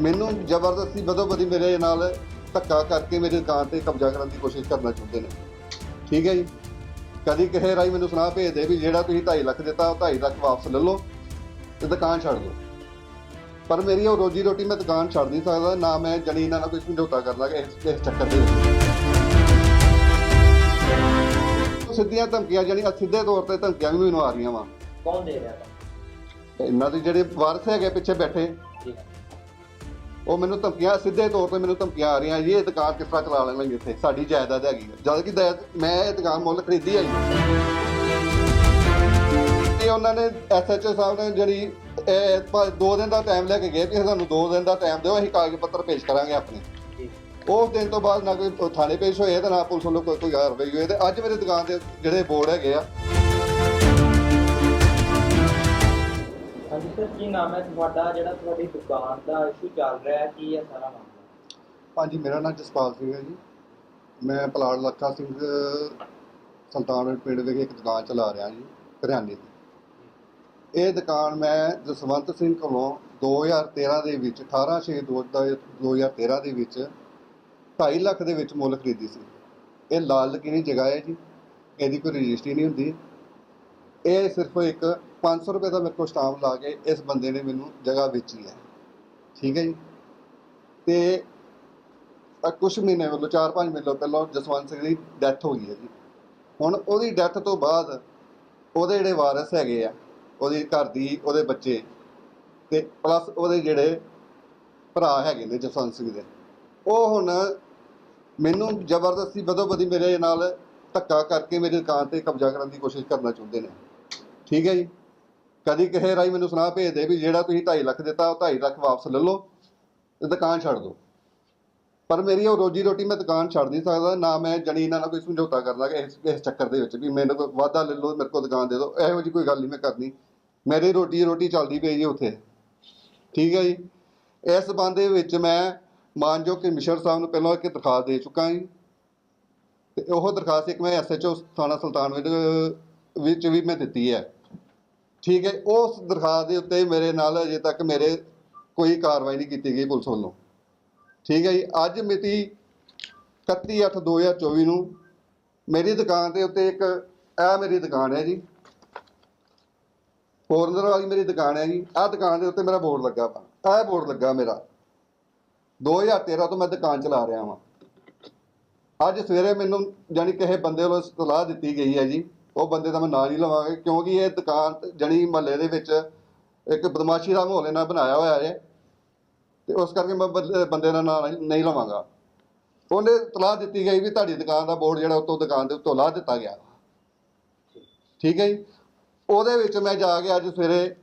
ਮੈਨੂੰ ਜ਼ਬਰਦਸਤੀ ਬਦੋ ਬਦੀ ਮੇਰੇ ਨਾਲ ਧੱਕਾ ਕਰਕੇ ਮੇਰੀ ਦੁਕਾਨ ਤੇ ਕਬਜ਼ਾ ਕਰਨ ਦੀ ਕੋਸ਼ਿਸ਼ ਕਰਨਾ ਚਾਹੁੰਦੇ ਨੇ। ਠੀਕ ਹੈ ਜੀ? ਕਦੀ ਕਿਸੇ ਰਾਈ ਮੈਨੂੰ ਸੁਣਾ ਭੇਜਦੇ ਵੀ ਜਿਹੜਾ ਤੁਸੀਂ 2.5 ਲੱਖ ਦਿੱਤਾ ਉਹ 2.5 ਲੱਖ ਵਾਪਸ ਲੈ ਲਓ ਤੇ ਦੁਕਾਨ ਛੱਡ ਦਿਓ। ਪਰ ਮੇਰੀ ਉਹ ਰੋਜੀ ਰੋਟੀ ਮੈਂ ਦੁਕਾਨ ਛੱਡ ਨਹੀਂ ਸਕਦਾ ਨਾ ਮੈਂ ਜਣੀ ਇਹਨਾਂ ਨਾਲ ਕੋਈ ਸਮਝੌਤਾ ਕਰ ਲਾਂਗਾ ਇਸ ਇਸ ਚੱਕਰ ਦੇ ਵਿੱਚ। ਸਿੱਧੀਆਂ ਧਮਕੀਆਂ ਜਿਹੜੀਆਂ ਸਿੱਧੇ ਤੌਰ ਤੇ ਧਮਕੀਆਂ ਵੀ ਮੈਨੂੰ ਆ ਰਹੀਆਂ ਵਾ। ਕੌਣ ਦੇ ਰਿਹਾ ਤਾਂ ਇਹਨਾਂ ਦੇ ਜਿਹੜੇ ਵਾਰਸ ਹੈਗੇ ਪਿੱਛੇ ਬੈਠੇ। ਉਹ ਮੈਨੂੰ ਧਮਕੀਆਂ ਸਿੱਧੇ ਤੌਰ ਤੇ ਮੈਨੂੰ ਧਮਕੀਆਂ ਆ ਰਹੀਆਂ ਜੀ ਇਹ ਦੁਕਾਨ ਕਿਸ ਤਰ੍ਹਾਂ ਚਲਾ ਲੈਣਗੇ ਇੱਥੇ? ਸਾਡੀ ਜਾਇਦਾਦ ਹੈਗੀ ਹੈ। ਜਦ ਕਿ ਮੈਂ ਇਹ ਦੁਕਾਨ ਮੁੱਲ ਖਰੀਦੀ ਹੈ ਜੀ। ਤੇ ਉਹਨਾਂ ਨੇ ਐਸਐਚਓ ਸਾਹਿਬ ਨੇ ਜਿਹੜੀ ਇਹ ਪ- ਦੋ ਦਿਨ ਦਾ ਟਾਈਮ ਲੈ ਕੇ ਗਏ ਕਿ ਸਾਨੂੰ ਦੋ ਦਿਨ ਦਾ ਟਾਈਮ ਦਿਓ ਅਸੀਂ ਕਾਗਜ਼ ਪੱਤਰ ਪੇਸ਼ ਕਰਾਂਗੇ ਆਪਣੇ। ਉਸ ਦਿਨ ਤੋਂ ਬਾਅਦ ਨਾ ਕੋਈ ਥਾਣੇ ਪੇਸ਼ ਹੋਏ ਤੇ ਨਾ ਪੁਲਿਸ ਵੱਲੋਂ ਕੋਈ ਕੋਈ ਕਾਰਵਾਈ ਹੋਈ ਤੇ ਅੱਜ ਮੇਰੇ ਦੁਕਾਨ ਦੇ ਜਿਹੜੇ ਬੋਰਡ ਹੈਗੇ ਆ ਹਾਂਜੀ ਸਰ, ਕੀ ਨਾਮ ਹੈ ਤੁਹਾਡਾ? ਜਿਹੜਾ ਤੁਹਾਡੀ ਦੁਕਾਨ ਦਾ ਇਸ਼ੂ ਚੱਲ ਰਿਹਾ ਹੈ, ਕੀ ਹੈ ਸਾਰਾ ਮਾਮਲਾ? ਹਾਂਜੀ, ਮੇਰਾ ਨਾਮ ਜਸਪਾਲ ਸਿੰਘ ਹੈ ਜੀ। ਮੈਂ ਪਲਾੜ ਲੱਖਾ ਸਿੰਘ ਸੁਲਤਾਨਪੁਰ ਪਿੰਡ ਵਿਖੇ ਇੱਕ ਦੁਕਾਨ ਚਲਾ ਰਿਹਾ ਜੀ, ਕਰਿਆਨੇ ਦੀ। ਇਹ ਦੁਕਾਨ ਮੈਂ ਜਸਵੰਤ ਸਿੰਘ ਕੋਲੋਂ 2013 ਦੇ ਵਿੱਚ 18 6 2013 ਦੇ ਵਿੱਚ 2.5 ਲੱਖ ਦੇ ਵਿੱਚ ਮੁੱਲ ਖਰੀਦੀ ਸੀ। ਇਹ ਲਾਲ ਲਕੀਨੀ ਜਗ੍ਹਾ ਹੈ ਜੀ, ਇਹਦੀ ਕੋਈ ਰਜਿਸਟਰੀ ਨਹੀਂ ਹੁੰਦੀ। ਇਹ ਸਿਰਫ ਇੱਕ 500 ਰੁਪਏ ਦਾ ਮੇਰੇ ਕੋਲ ਸਟਾਂਪ ਲਾ ਕੇ ਇਸ ਬੰਦੇ ਨੇ ਮੈਨੂੰ ਜਗ੍ਹਾ ਵੇਚੀ ਹੈ। ਠੀਕ ਹੈ ਜੀ? ਤੇ ਆ ਕੁਝ ਮਹੀਨੇ ਵੱਲੋਂ 4-5 ਮਹੀਨੇ ਪਹਿਲਾਂ ਜਸਵੰਤ ਸਿੰਘ ਦੀ ਡੈਥ ਹੋ ਗਈ ਹੈ ਜੀ। ਹੁਣ ਉਹਦੀ ਡੈਥ ਤੋਂ ਬਾਅਦ ਉਹਦੇ ਜਿਹੜੇ ਵਾਰਸ ਹੈਗੇ ਆ, ਉਹਦੀ ਘਰ ਦੀ, ਉਹਦੇ ਬੱਚੇ ਤੇ ਪਲੱਸ ਉਹਦੇ ਜਿਹੜੇ ਭਰਾ ਹੈਗੇ ਨੇ ਜਸਵੰਤ ਸਿੰਘ ਦੇ, ਉਹ ਹੁਣ ਮੈਨੂੰ ਜ਼ਬਰਦਸਤੀ ਬਦੋ ਮੇਰੇ ਨਾਲ ਧੱਕਾ ਕਰਕੇ ਮੇਰੀ ਦੁਕਾਨ ਤੇ ਕਬਜ਼ਾ ਕਰਨ ਦੀ ਕੋਸ਼ਿਸ਼ ਕਰਨਾ ਚਾਹੁੰਦੇ ਨੇ। ਠੀਕ ਹੈ ਜੀ? ਕਦੀ ਕਿਸੇ ਰਾਈ ਮੈਨੂੰ ਸੁਣਾ ਭੇਜਦੇ ਵੀ ਜਿਹੜਾ ਤੁਸੀਂ 2.5 ਲੱਖ ਦਿੱਤਾ, ਉਹ 2.5 ਲੱਖ ਵਾਪਸ ਲੈ ਲਓ ਤੇ ਦੁਕਾਨ ਛੱਡ ਦਿਓ। ਪਰ ਮੇਰੀ ਉਹ ਰੋਜੀ ਰੋਟੀ ਮੈਂ ਦੁਕਾਨ ਛੱਡ ਨਹੀਂ ਸਕਦਾ, ਨਾ ਮੈਂ ਜਣੀ ਇਹਨਾਂ ਨਾਲ ਕੋਈ ਸਮਝੌਤਾ ਕਰਦਾ ਲਾਂਗਾ ਇਸ ਇਸ ਚੱਕਰ ਦੇ ਵਿੱਚ ਵੀ ਮੈਨੂੰ ਕੋਈ ਵਾਅਦਾ ਲੈ ਲਓ, ਮੇਰੇ ਕੋਲ ਦੁਕਾਨ ਦੇ ਦਿਓ, ਇਹੋ ਜਿਹੀ ਕੋਈ ਗੱਲ ਨਹੀਂ ਮੈਂ ਕਰਨੀ। ਮੇਰੀ ਰੋਟੀ ਰੋਟੀ ਚੱਲਦੀ ਪਈ ਜੀ ਉੱਥੇ। ਠੀਕ ਹੈ ਜੀ? ਇਸ ਸੰਬੰਧ ਦੇ ਵਿੱਚ ਮੈਂ ਮਾਨਯੋਗ ਕਮਿਸ਼ਨਰ ਸਾਹਿਬ ਨੂੰ ਪਹਿਲਾਂ ਇੱਕ ਦਰਖਾਸਤ ਦੇ ਚੁੱਕਾ ਜੀ। ਤੇ ਉਹ ਦਰਖਾਸਤ ਇੱਕ ਮੈਂ ਐਸਐਚਓ ਥਾਣਾ ਸੁਲਤਾਨਵਿੰਡ ਵਿੱਚ ਵੀ ਮੈਂ ਦਿੱਤੀ ਹੈ। ਠੀਕ ਹੈ, ਉਸ ਦਰਖਾਸਤ ਦੇ ਉੱਤੇ ਮੇਰੇ ਨਾਲ ਅਜੇ ਤੱਕ ਮੇਰੇ ਕੋਈ ਕਾਰਵਾਈ ਨਹੀਂ ਕੀਤੀ ਗਈ ਪੁਲਿਸ ਵੱਲੋਂ। ਠੀਕ ਹੈ ਜੀ, ਅੱਜ ਮਿਤੀ 31/8/2024 ਨੂੰ ਮੇਰੀ ਦੁਕਾਨ ਦੇ ਉੱਤੇ ਇੱਕ, ਇਹ ਮੇਰੀ ਦੁਕਾਨ ਹੈ ਜੀ। ਫੋਰਨਰ ਵਾਲੀ ਮੇਰੀ ਦੁਕਾਨ ਹੈ ਜੀ ਆਹ ਦੁਕਾਨ ਦੇ ਉੱਤੇ ਮੇਰਾ ਬੋਰਡ ਲੱਗਾ ਵਾ, ਇਹ ਬੋਰਡ ਲੱਗਾ ਮੇਰਾ। 2013 ਤੋਂ ਮੈਂ ਦੁਕਾਨ ਚਲਾ ਰਿਹਾ ਵਾਂ। ਅੱਜ ਸਵੇਰੇ ਮੈਨੂੰ ਜਾਨੀ ਕਿਸੇ ਬੰਦੇ ਵੱਲੋਂ ਸਲਾਹ ਦਿੱਤੀ ਗਈ ਹੈ ਜੀ ਉਹ ਬੰਦੇ ਦਾ ਮੈਂ ਨਾਂ ਨਹੀਂ ਲਵਾਂਗਾ ਕਿਉਂਕਿ ਇਹ ਦੁਕਾਨ ਜਣੀ ਮਹੱਲੇ ਦੇ ਵਿੱਚ ਇੱਕ ਬਦਮਾਸ਼ੀ ਦਾ ਮਾਹੌਲ ਇਹਨਾਂ ਬਣਾਇਆ ਹੋਇਆ ਹੈ ਤੇ ਉਸ ਕਰਕੇ ਮੈਂ ਬੰਦੇ ਬੰਦੇ ਦਾ ਨਾਂ ਨਹੀਂ- ਨਹੀਂ ਲਵਾਂਗਾ। ਉਹਨੇ ਤਲਾਹ ਦਿੱਤੀ ਗਈ ਵੀ ਤੁਹਾਡੀ ਦੁਕਾਨ ਦਾ ਬੋਰਡ ਜਿਹੜਾ ਉੱਤੋਂ ਦੁਕਾਨ ਦੇ ਉੱਤੋਂ ਲਾ ਦਿੱਤਾ ਗਿਆ। ਠੀਕ ਹੈ ਜੀ? ਉਹਦੇ ਵਿੱਚ ਮੈਂ ਜਾ ਕੇ ਅੱਜ ਸਵੇਰੇ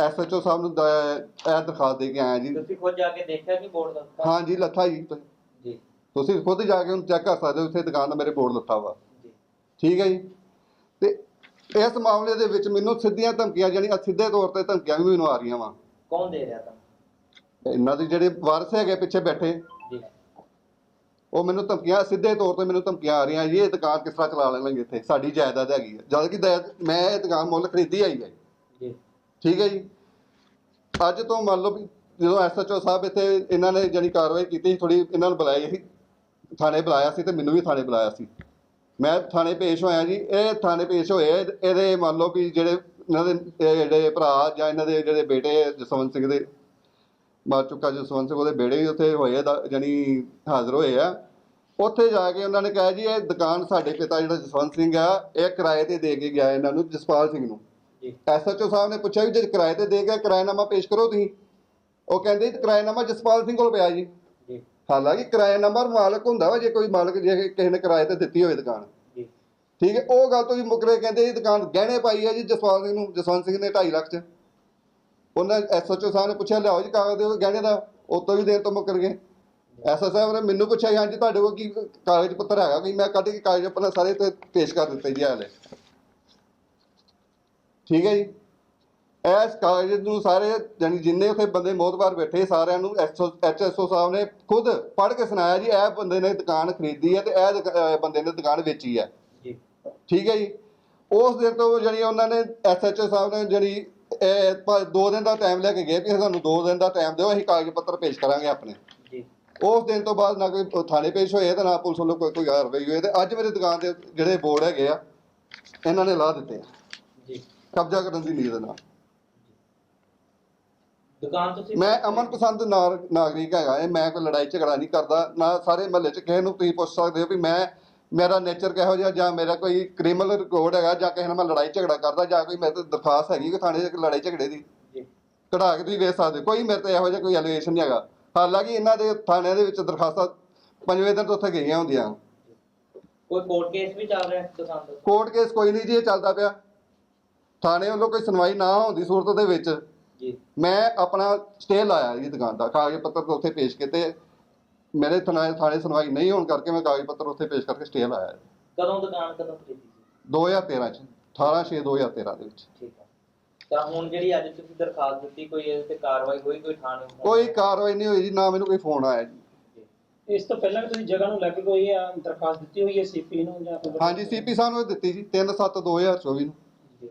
ਐਸਐਚਓ ਸਾਹਿਬ ਨੂੰ ਦ- ਇਹ ਦਰਖਾਸਤ ਦੇ ਕੇ ਆਇਆ ਜੀ। ਤੁਸੀਂ ਖੁਦ ਜਾ ਕੇ ਦੇਖਿਆ ਕਿ ਬੋਰਡ ਦਾ ਹਾਂ ਜੀ ਲੱਥਾ ਜੀ। ਤੁਸੀਂ- ਜੀ। ਤੁਸੀਂ ਖੁਦ ਜਾ ਕੇ ਉਹਨੂੰ ਚੈੱਕ ਕਰ ਸਕਦੇ ਹੋ ਉੱਥੇ ਦੁਕਾਨ ਦਾ ਮੇਰੇ ਬੋਰਡ ਲੱਥਾ ਵਾ। ਜੀ। ਠੀਕ ਹੈ ਜੀ? ਇਸ ਮਾਮਲੇ ਦੇ ਵਿੱਚ ਮੈਨੂੰ ਸਿੱਧੀਆਂ ਧਮਕੀਆਂ ਜਿਹੜੀਆਂ ਸਿੱਧੇ ਤੌਰ ਤੇ ਧਮਕੀਆਂ ਵੀ ਮੈਨੂੰ ਆ ਰਹੀਆਂ ਵਾ। ਕੌਣ ਦੇ ਰਿਹਾ ਤਾਂ? ਇਹਨਾਂ ਦੇ ਜਿਹੜੇ ਵਾਰਸ ਹੈਗੇ ਪਿੱਛੇ ਬੈਠੇ। ਜੀ। ਉਹ ਮੈਨੂੰ ਧਮਕੀਆਂ ਸਿੱਧੇ ਤੌਰ ਤੇ ਮੈਨੂੰ ਧਮਕੀਆਂ ਆ ਰਹੀਆਂ ਜੀ ਇਹ ਦੁਕਾਨ ਕਿਸ ਤਰ੍ਹਾਂ ਚਲਾ ਲੈਣਗੇ ਇੱਥੇ? ਸਾਡੀ ਜਾਇਦਾਦ ਹੈਗੀ ਹੈ ਜਦ ਕਿ ਮੈਂ ਇਹ ਦੁਕਾਨ ਮੁੱਲ ਖਰੀਦੀ ਆਈ ਹੈ। ਜੀ। ਠੀਕ ਹੈ ਜੀ। ਅੱਜ ਤੋਂ ਮੰਨ ਲਓ ਵੀ ਜਦੋਂ ਐਸਐਚਓ ਸਾਹਿਬ ਇੱਥੇ ਇਹਨਾਂ ਨੇ ਜਿਹੜੀ ਕਾਰਵਾਈ ਕੀਤੀ ਥੋੜੀ ਇਹਨਾਂ ਨੂੰ ਬੁਲਾਈ ਸੀ ਥਾਣੇ ਬੁਲਾਇਆ ਸੀ ਤੇ ਮੈਨੂੰ ਵੀ ਥਾਣੇ ਬੁਲਾਇਆ ਸੀ। ਮੈਂ ਥਾਣੇ ਪੇਸ਼ ਹੋਇਆ ਜੀ ਇਹ ਥਾਣੇ ਪੇਸ਼ ਹੋਏ ਇਹਦੇ ਮੰਨ ਲਓ ਵੀ ਜਿਹੜੇ ਇਹਨਾਂ ਦੇ ਜਿਹੜੇ ਭਰਾ ਜਾਂ ਇਹਨਾਂ ਦੇ ਜਿਹੜੇ ਬੇਟੇ ਜਸਵੰਤ ਸਿੰਘ ਦੇ ਮਾਰ ਚੁੱਕਾ ਜਸਵੰਤ ਸਿੰਘ ਉਹਦੇ ਬੇੜੇ ਵੀ ਉੱਥੇ ਹੋਏ ਦਾ ਜਾਨੀ ਹਾਜ਼ਰ ਹੋਏ ਆ। ਉੱਥੇ ਜਾ ਕੇ ਉਹਨਾਂ ਨੇ ਕਿਹਾ ਜੀ ਇਹ ਦੁਕਾਨ ਸਾਡੇ ਪਿਤਾ ਜਿਹੜਾ ਜਸਵੰਤ ਸਿੰਘ ਆ ਇਹ ਕਿਰਾਏ ਤੇ ਦੇ ਕੇ ਗਿਆ ਇਹਨਾਂ ਨੂੰ ਜਸਪਾਲ ਸਿੰਘ ਨੂੰ। ਜੀ। ਐਸਐਚਓ ਸਾਹਿਬ ਨੇ ਪੁੱਛਿਆ ਵੀ ਜੇ ਕਿਰਾਏ ਤੇ ਦੇ ਗਿਆ ਕਿਰਾਏਨਾਮਾ ਪੇਸ਼ ਕਰੋ ਤੁਸੀਂ। ਉਹ ਕਹਿੰਦੇ ਕਿਰਾਏਨਾਮਾ ਜਸਪਾਲ ਸਿੰਘ ਕੋਲ ਪਿਆ ਜੀ। ਹਾਲਾਂਕਿ ਕਿਰਾਏਨਾਮਾ ਮਾਲਕ ਹੁੰਦਾ ਵਾ ਜੇ ਕੋਈ ਮਾਲਕ ਜੇ ਕਿਸੇ ਨੇ ਕਿਰਾਏ ਤੇ ਦਿੱਤੀ ਹੋਵੇ ਦੁਕਾਨ। ਜੀ। ਠੀਕ ਹੈ ਉਹ ਗੱਲ ਤੋਂ ਵੀ ਮੁਕਰੇ ਕਹਿੰਦੇ ਇਹ ਦੁਕਾਨ ਗਹਿਣੇ ਪਾਈ ਹੈ ਜੀ ਜਸਪਾਲ ਸਿੰਘ ਨੂੰ ਜਸਵੰਤ ਸਿੰਘ ਨੇ 2.5 ਲੱਖ ਚ। ਉਹਨਾਂ ਐਸਐਚਓ ਸਾਹਿਬ ਨੇ ਪੁੱਛਿਆ ਲਿਆਓ ਜੀ ਕਾਗਜ਼ ਦੇ ਗਹਿਣੇ ਦਾ ਉਹ ਤੋਂ ਵੀ ਦੇਣ ਤੋਂ ਮੁਕਰ ਗਏ। ਐਸਐਚਓ ਸਾਹਿਬ ਨੇ ਮੈਨੂੰ ਪੁੱਛਿਆ ਜੀ, ਹਾਂਜੀ ਤੁਹਾਡੇ ਕੋਲ ਕੀ ਕਾਗਜ਼ ਪੱਤਰ ਹੈਗਾ? ਕੋਈ ਮੈਂ ਕੱਢ ਕੇ ਕਾਗਜ਼ ਆਪਣਾ ਸਾਰੇ ਤੇ ਪੇਸ਼ ਕਰ ਦਿੱਤੇ ਜੀ ਹਾਲੇ ਠੀਕ ਹੈ ਜੀ। ਇਸ ਕਾਗਜ਼ ਨੂੰ ਸਾਰੇ ਜਾਨੀ ਜਿੰਨੇ ਉੱਥੇ ਬੰਦੇ ਮੋਤਬਾਰ ਬੈਠੇ ਸਾਰਿਆਂ ਨੂੰ ਐਚਐਸਓ ਸਾਹਿਬ ਨੇ ਖੁਦ ਪੜ੍ਹ ਕੇ ਸੁਣਾਇਆ ਜੀ ਇਹ ਬੰਦੇ ਨੇ ਦੁਕਾਨ ਖਰੀਦੀ ਹੈ ਤੇ ਇਹ ਦੁਕ- ਅਹ ਬੰਦੇ ਨੇ ਦੁਕਾਨ ਵੇਚੀ ਹੈ। ਠੀਕ ਹੈ ਜੀ? ਉਸ ਦਿਨ ਤੋਂ ਜਿਹੜੀ ਉਹਨਾਂ ਨੇ ਐਸਐਚਓ ਸਾਹਿਬ ਨੇ ਜਿਹੜੀ ਇਹ ਪ- ਦੋ ਦਿਨ ਦਾ ਟਾਈਮ ਲੈ ਕੇ ਗਏ ਵੀ ਸਾਨੂੰ ਦੋ ਦਿਨ ਦਾ ਟਾਈਮ ਦਿਓ ਅਸੀਂ ਕਾਗਜ਼ ਪੱਤਰ ਪੇਸ਼ ਕਰਾਂਗੇ ਆਪਣੇ। ਜੀ। ਉਸ ਦਿਨ ਤੋਂ ਬਾਅਦ ਨਾ ਕੋਈ ਥਾਣੇ ਪੇਸ਼ ਹੋਏ ਤੇ ਨਾ ਪੁਲਿਸ ਵੱਲੋਂ ਕੋਈ ਕੋਈ ਕਾਰਵਾਈ ਹੋਏ ਤੇ ਅੱਜ ਮੇਰੇ ਦੁਕਾਨ ਦੇ ਜਿਹੜੇ ਬੋਰਡ ਹੈਗੇ ਆ ਇਹਨਾਂ ਨੇ ਲਾ ਦਿੱਤੇ ਆ। ਜੀ। ਕਬਜ਼ਾ ਕਰਨ ਦੀ ਨੀਅਤ ਨਾਲ। ਦੁਕਾਨ ਤੁਸੀਂ ਮੈਂ ਅਮਨ ਪਸੰਦ ਨਾਰ- ਨਾਗਰਿਕ ਹੈਗਾ ਇਹ ਮੈਂ ਕੋਈ ਲੜਾਈ ਝਗੜਾ ਨਹੀਂ ਕਰਦਾ ਨਾ ਸਾਰੇ ਮਹੱਲੇ 'ਚ ਕਿਸੇ ਨੂੰ ਤੁਸੀਂ ਪੁੱਛ ਸਕਦੇ ਹੋ ਵੀ ਮੈਂ ਮੇਰਾ ਨੇਚਰ ਕਿਹੋ ਜਿਹਾ ਜਾਂ ਮੇਰਾ ਕੋਈ ਕ੍ਰਿਮੀਨਲ ਰਿਕਾਰਡ ਹੈਗਾ ਜਾਂ ਕਿਸੇ ਨਾਲ ਮੈਂ ਲੜਾਈ ਝਗੜਾ ਕਰਦਾ ਜਾਂ ਕੋਈ ਮੇਰੇ ਤੇ ਦਰਖਾਸਤ ਹੈਗੀ ਕਿ ਥਾਣੇ 'ਚ ਲੜਾਈ ਝਗੜੇ ਦੀ। ਜੀ। ਕਢਾ ਕੇ ਤੁਸੀਂ ਵੇਖ ਸਕਦੇ ਹੋ। ਕੋਈ ਮੇਰੇ ਤੇ ਇਹੋ ਜਿਹਾ ਕੋਈ ਐਲੀਗੇਸ਼ਨ ਨਹੀਂ ਹੈਗਾ। ਹਾਲਾਂਕਿ ਇਹਨਾਂ ਦੇ ਥਾਣਿਆਂ ਦੇ ਵਿੱਚ ਦਰਖਾਸਤਾਂ ਪੰਜਵੇਂ ਦਿਨ ਤੋਂ ਉੱਥੇ ਗਈਆਂ ਹੁੰਦੀਆਂ। ਕੋਈ ਕੋਰਟ ਕੇਸ ਵੀ ਚੱਲ ਰਿਹਾ ਹੈ ਦੁਕਾਨ ਦਾ ਕੋਰਟ ਕੇਸ ਕੋਈ ਨਹੀਂ ਜੀ ਇਹ ਚੱਲਦਾ ਪਿਆ। ਥਾਣੇ ਵੱਲੋਂ ਕੋਈ ਸੁਣਵਾਈ ਨਾ ਹੋਣ ਦੀ ਸੂਰਤ ਦੇ ਵਿੱਚ। ਮੈਂ ਆਪਣਾ ਸਟੇ ਲਾਇਆ ਜੀ ਦੁਕਾਨ ਦਾ ਕਾਗਜ਼ ਪੱਤਰ ਤਾਂ ਉੱਥੇ ਪੇਸ਼ ਕੀਤੇ। ਮੇਰੇ ਥਾਣੇ ਥਾਣੇ ਸੁਣਵਾਈ ਨਹੀਂ ਹੋਣ ਕਰਕੇ ਮੈਂ ਕਾਗਜ਼ ਪੱਤਰ ਉੱਥੇ ਪੇਸ਼ ਕਰਕੇ ਸਟੇ ਲਾਇਆ ਜੀ। ਕਦੋਂ ਦੁਕਾਨ ਕਦੋਂ ਖਰੀਦੀ ਸੀ? 2013 ਚ 18 6 2013 ਦੇ ਵਿੱਚ। ਠੀਕ ਹੈ ਤਾਂ ਹੁਣ ਜਿਹੜੀ ਅੱਜ ਤੁਸੀਂ ਦਰਖਾਸਤ ਦਿੱਤੀ ਕੋਈ ਇਹਦੇ ਤੇ ਕਾਰਵਾਈ ਹੋਈ ਕੋਈ ਥਾਣੇ ਕੋਈ ਕਾਰਵਾਈ ਨਹੀਂ ਹੋਈ ਜੀ ਨਾ ਮੈਨੂੰ ਕੋਈ ਫੋਨ ਆਇਆ ਜੀ। ਇਸ ਤੋਂ ਪਹਿਲਾਂ ਵੀ ਤੁਸੀਂ ਜਗ੍ਹਾ ਨੂੰ ਲੈ ਕੇ ਕੋਈ ਅਹ, ਦਰਖਾਸਤ ਦਿੱਤੀ ਹੋਈ ਹੈ ਸੀਪੀ ਨੂੰ ਜਾਂ ਕੋਈ ਹਾਂਜੀ ਸੀਪੀ ਸਾਹਿਬ ਨੂੰ ਦਿੱਤੀ ਜੀ 3 7 2024 ਨੂੰ। ਜੀ।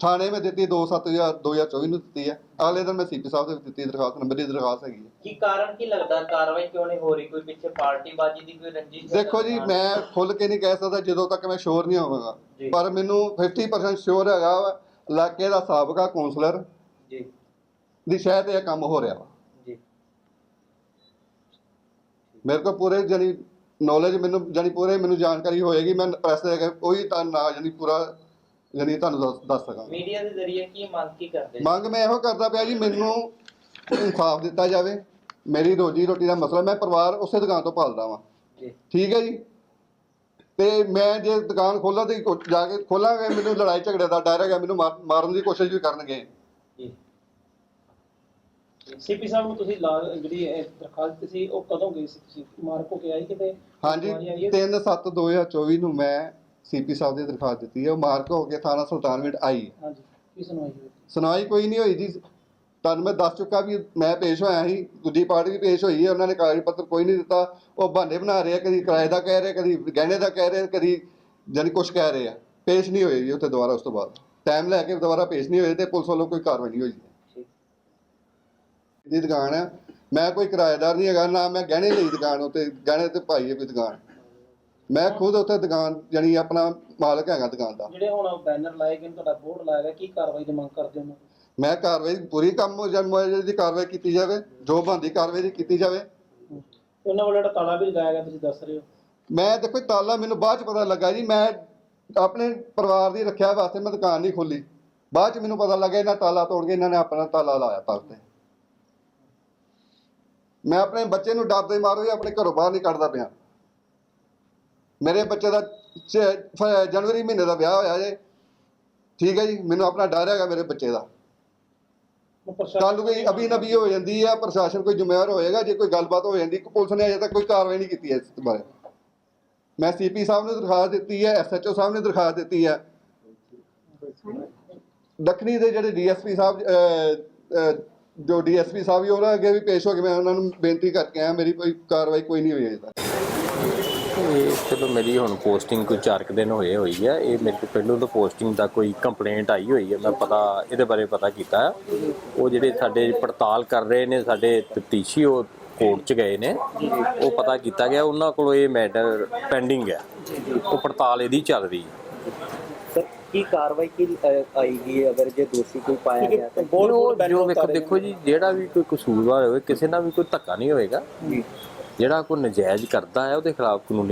ਥਾਣੇ ਮੈਂ ਦਿੱਤੀ 2 7 2024 ਨੂੰ ਦਿੱਤੀ ਹੈ ਅਗਲੇ ਦਿਨ ਮੈਂ ਸੀਪੀ ਸਾਹਿਬ ਦੇ ਦਿੱਤੀ ਦਰਖਾਸਤ ਨੰਬਰ ਦੀ ਦਰਖਾਸਤ ਹੈਗੀ ਹੈ ਕੀ ਕਾਰਨ ਕੀ ਲੱਗਦਾ? ਕਾਰਵਾਈ ਕਿਉਂ ਨਹੀਂ ਹੋ ਰਹੀ? ਕੋਈ ਪਿੱਛੇ ਪਾਰਟੀ ਬਾਜੀ ਦੀ ਕੋਈ ਰੰਜਿਸ਼ ਹੈ ਦੇਖੋ ਜੀ ਮੈਂ ਖੁੱਲ ਕੇ ਨਹੀਂ ਕਹਿ ਸਕਦਾ ਜਦੋਂ ਤੱਕ ਮੈਂ ਸ਼ੋਰ ਨਹੀਂ ਹੋਵਾਂਗਾ। ਜੀ। ਪਰ ਮੈਨੂੰ 50% ਸ਼ੋਰ ਹੈਗਾ ਵਾ। ਇਲਾਕੇ ਦਾ ਸਾਬਕਾ ਕੌਂਸਲਰ ਜੀ। ਦੀ ਸ਼ਾਇਦ ਇਹ ਕੰਮ ਹੋ ਰਿਹਾ ਵਾ। ਜੀ। ਮੇਰੇ ਕੋਲ ਪੂਰੇ ਜਾਨੀ ਨੌਲੇਜ ਮੈਨੂੰ ਜਾਨੀ ਪੂਰੇ ਮੈਨੂੰ ਜਾਣਕਾਰੀ ਹੋਏਗੀ। ਮੈਂ ਪ੍ਰੈਸ ਦੇ ਕੇ ਉਹੀ ਤਾਂ ਨਾ ਜਾਨੀ ਪੂਰਾ ਜਾਨੀ ਤੁਹਾਨੂੰ ਦੱਸ- ਦੱਸ ਸਕਾਂ। ਮੀਡੀਆ ਦੇ ਜ਼ਰੀਏ ਕੀ ਮੰਗ ਕੀ ਕਰਦੇ? ਮੰਗ ਮੈਂ ਇਹੋ ਕਰਦਾ ਪਿਆ ਜੀ ਮੈਨੂੰ ਇਨਸਾਫ ਦਿੱਤਾ ਜਾਵੇ। ਮੇਰੀ ਰੋਜੀ ਰੋਟੀ ਦਾ ਮਸਲਾ ਮੈਂ ਪਰਿਵਾਰ ਉਸੇ ਦੁਕਾਨ ਤੋਂ ਪਾਲਦਾ ਵਾਂ। ਜੀ। ਠੀਕ ਹੈ ਜੀ? ਤੇ ਮੈਂ ਜੇ ਦੁਕਾਨ ਖੋਲਾਂ ਤੇ ਕੋ- ਜਾ ਕੇ ਖੋਲਾਂਗੇ ਮੈਨੂੰ ਲੜਾਈ ਝਗੜੇ ਦਾ ਡਰ ਹੈਗਾ ਮੈਨੂੰ ਮਾਰ- ਮਾਰਨ ਦੀ ਕੋਸ਼ਿਸ਼ ਵੀ ਕਰਨਗੇ। ਜੀ। ਸੀਪੀ ਸਾਹਿਬ ਨੂੰ ਤੁਸੀਂ ਲਾ- ਜਿਹੜੀ ਇਹ ਦਰਖਾਸਤ ਸੀ ਉਹ ਕਦੋਂ ਗਈ ਸੀ ਤੁਸੀਂ? ਮਾਰਕੋ ਕੇ ਆਈ ਕਿਤੇ? ਹਾਂਜੀ ਵਾਰੀ ਆਈ ਹੈ? 3 7 2024 ਨੂੰ ਮੈਂ ਸੀਪੀ ਸਾਹਿਬ ਦੀ ਦਰਖਾਸਤ ਦਿੱਤੀ ਹੈ ਉਹ ਮਾਰਕ ਹੋ ਕੇ ਥਾਣਾ ਸੁਲਤਾਨਵਿੰਡ ਆਈ ਹਾਂਜੀ ਕੀ ਸੁਣਵਾਈ ਹੋਈ? ਸੁਣਵਾਈ ਕੋਈ ਨਹੀਂ ਹੋਈ ਜੀ। ਤੁਹਾਨੂੰ ਮੈਂ ਦੱਸ ਚੁੱਕਾ ਵੀ ਮੈਂ ਪੇਸ਼ ਹੋਇਆ ਸੀ ਦੂਜੀ ਪਾਰਟੀ ਵੀ ਪੇਸ਼ ਹੋਈ ਹੈ ਉਹਨਾਂ ਨੇ ਕਾਗਜ਼ ਪੱਤਰ ਕੋਈ ਨਹੀਂ ਦਿੱਤਾ ਉਹ ਬਹਾਨੇ ਬਣਾ ਰਹੇ ਆ ਕਦੀ ਕਿਰਾਏ ਦਾ ਕਹਿ ਰਹੇ ਕਦੀ ਗਹਿਣੇ ਦਾ ਕਹਿ ਰਹੇ ਕਦੀ ਜਾਨੀ ਕੁਛ ਕਹਿ ਰਹੇ ਆ। ਪੇਸ਼ ਨਹੀਂ ਹੋਏ ਜੀ ਉੱਥੇ ਦੁਬਾਰਾ ਉਸ ਤੋਂ ਬਾਅਦ। ਟਾਈਮ ਲੈ ਕੇ ਦੁਬਾਰਾ ਪੇਸ਼ ਨਹੀਂ ਹੋਏ ਤੇ ਪੁਲਿਸ ਵੱਲੋਂ ਕੋਈ ਕਾਰਵਾਈ ਨਹੀਂ ਹੋਈ ਦੀ ਦੁਕਾਨ ਹੈ ਮੈਂ ਕੋਈ ਕਿਰਾਏਦਾਰ ਨਹੀਂ ਹੈਗਾ ਨਾ ਮੈਂ ਗਹਿਣੇ ਲਈ ਦੁਕਾਨ ਉੱਤੇ ਗਹਿਣੇ ਤੇ ਪਾਈ ਹੈ ਕੋਈ ਦੁਕਾਨ। ਮੈਂ ਖੁਦ ਉੱਥੇ ਦੁਕਾਨ ਜਾਨੀ ਆਪਣਾ ਮਾਲਕ ਹੈਗਾ ਦੁਕਾਨ ਦਾ। ਜਿਹੜੇ ਹੁਣ ਬੈਨਰ ਲਾਏ ਗਏ ਨੇ, ਤੁਹਾਡਾ ਬੋਰਡ ਲਾਇਆ ਗਿਆ ਕੀ ਕਾਰਵਾਈ ਦੀ ਮੰਗ ਕਰਦੇ ਹੋ? ਮੈਂ ਕਾਰਵਾਈ ਪੂਰੀ ਕੰਮ ਜਾਂ ਮੁਆਵਜ਼ੇ ਦੀ ਕਾਰਵਾਈ ਕੀਤੀ ਜਾਵੇ ਜੋ ਬੰਦੀ ਕਾਰਵਾਈ ਦੀ ਕੀਤੀ ਜਾਵੇ। ਉਹਨਾਂ ਵੱਲੋਂ ਜਿਹੜਾ ਤਾਲਾ ਵੀ ਲਗਾਇਆ ਗਿਆ ਤੁਸੀਂ ਦੱਸ ਰਹੇ ਹੋ? ਮੈਂ ਦੇਖੋ ਤਾਲਾ ਮੈਨੂੰ ਬਾਅਦ ਚ ਪਤਾ ਲੱਗਾ ਜੀ ਮੈਂ ਆਪਣੇ ਪਰਿਵਾਰ ਦੀ ਰੱਖਿਆ ਵਾਸਤੇ ਮੈਂ ਦੁਕਾਨ ਨਹੀਂ ਖੋਲੀ ਬਾਅਦ ਚ ਮੈਨੂੰ ਪਤਾ ਲੱਗਾ ਇਹਨਾਂ ਤਾਲਾ ਤੋੜ ਕੇ ਇਹਨਾਂ ਨੇ ਆਪਣਾ ਤਾਲਾ ਲਾਇਆ ਤਲ ਤੇ। ਮੈਂ ਆਪਣੇ ਬੱਚੇ ਨੂੰ ਡਰਦੇ ਮਾਰੇ ਆਪਣੇ ਘਰੋਂ ਬਾਹਰ ਨਹੀਂ ਕੱਢਦਾ ਪਿਆ। ਮੇਰੇ ਬੱਚੇ ਦਾ ਜਨਵਰੀ ਮਹੀਨੇ ਦਾ ਵਿਆਹ ਹੋਇਆ ਜੇ। ਠੀਕ ਹੈ ਜੀ ਮੈਨੂੰ ਆਪਣਾ ਡਰ ਹੈਗਾ ਮੇਰੇ ਬੱਚੇ ਦਾ। ਕੱਲ ਨੂੰ ਕੋਈ ਅਭੀ ਨਬੀ ਹੋ ਜਾਂਦੀ ਹੈ ਪ੍ਰਸ਼ਾਸਨ ਕੋਈ ਜ਼ਿੰਮੇਵਾਰ ਹੋਏਗਾ ਜੇ ਕੋਈ ਗੱਲਬਾਤ ਹੋ ਜਾਂਦੀ ਪੁਲਿਸ ਨੇ ਅਜੇ ਤੱਕ ਕੋਈ ਕਾਰਵਾਈ ਨਹੀਂ ਕੀਤੀ ਹੈ ਇਸ ਬਾਰੇ। ਮੈਂ ਸੀਪੀ ਸਾਹਿਬ ਨੂੰ ਦਰਖਾਸਤ ਦਿੱਤੀ ਹੈ ਐਸਐਚਓ ਸਾਹਿਬ ਨੇ ਦਰਖਾਸਤ ਦਿੱਤੀ ਹੈ। ਦੱਖਣੀ ਦੇ ਜਿਹੜੇ ਡੀਐਸਪੀ ਸਾਹਿਬ ਜੋ ਡੀਐਸਪੀ ਸਾਹਿਬ ਹੀ ਉਹਨਾਂ ਅੱਗੇ ਵੀ ਪੇਸ਼ ਹੋ ਕੇ ਮੈਂ ਉਹਨਾਂ ਨੂੰ ਬੇਨਤੀ ਕਰਕੇ ਆਇਆ ਮੇਰੀ ਕੋਈ ਕਾਰਵਾਈ ਕੋਈ ਨਹੀਂ ਹੋਈ ਅਜੇ ਤੱਕ। ਇਹ ਚਲੋ ਮੇਰੀ ਹੁਣ ਪੋਸਟਿੰਗ ਕੋਈ 4 ਦਿਨ ਹੋਏ ਹੋਈ ਹੈ ਇਹ ਮੇਰੇ ਕੋਲ ਪਹਿਲੋਂ ਤਾਂ ਪੋਸਟਿੰਗ ਦਾ ਕੋਈ ਕੰਪਲੇਂਟ ਆਈ ਹੋਈ ਹੈ ਮੈਂ ਪਤਾ ਇਹਦੇ ਬਾਰੇ ਪਤਾ ਕੀਤਾ। ਉਹ ਜਿਹੜੇ ਸਾਡੇ ਪੜਤਾਲ ਕਰ ਰਹੇ ਨੇ ਸਾਡੇ ਤਫਤੀਸ਼ੀ ਉਹ ਕੋਰਟ ਚ ਗਏ ਨੇ ਉਹ ਪਤਾ ਕੀਤਾ ਗਿਆ ਉਹਨਾਂ ਕੋਲ ਇਹ ਮੈਟਰ ਪੈਂਡਿੰਗ ਹੈ ਉਹ ਪੜਤਾਲ ਇਹਦੀ ਚੱਲ ਰਹੀ ਹੈ ਸਰ ਕੀ ਕਾਰਵਾਈ ਕੀ ਆਏਗੀ ਅਗਰ ਜੇ ਦੋਸ਼ੀ ਕੋਈ ਪਾਇਆ ਗਿਆ ਤਾਂ? ਵੇਖੋ ਉਤਾਰੇ ਦੇਖੋ ਜੀ ਜਿਹੜਾ ਵੀ ਕੋਈ ਕਸੂਰਵਾਰ ਹੋਵੇ ਕਿਸੇ ਨਾਲ ਵੀ ਕੋਈ ਧੱਕਾ ਨਹੀਂ ਹੋਏਗਾ ਜਿਹੜਾ ਕੋਈ ਨਜਾਇਜ਼ ਕਰਦਾ ਹੈ ਉਹਦੇ ਖਿਲਾਫ ਕਾਨੂੰਨੀ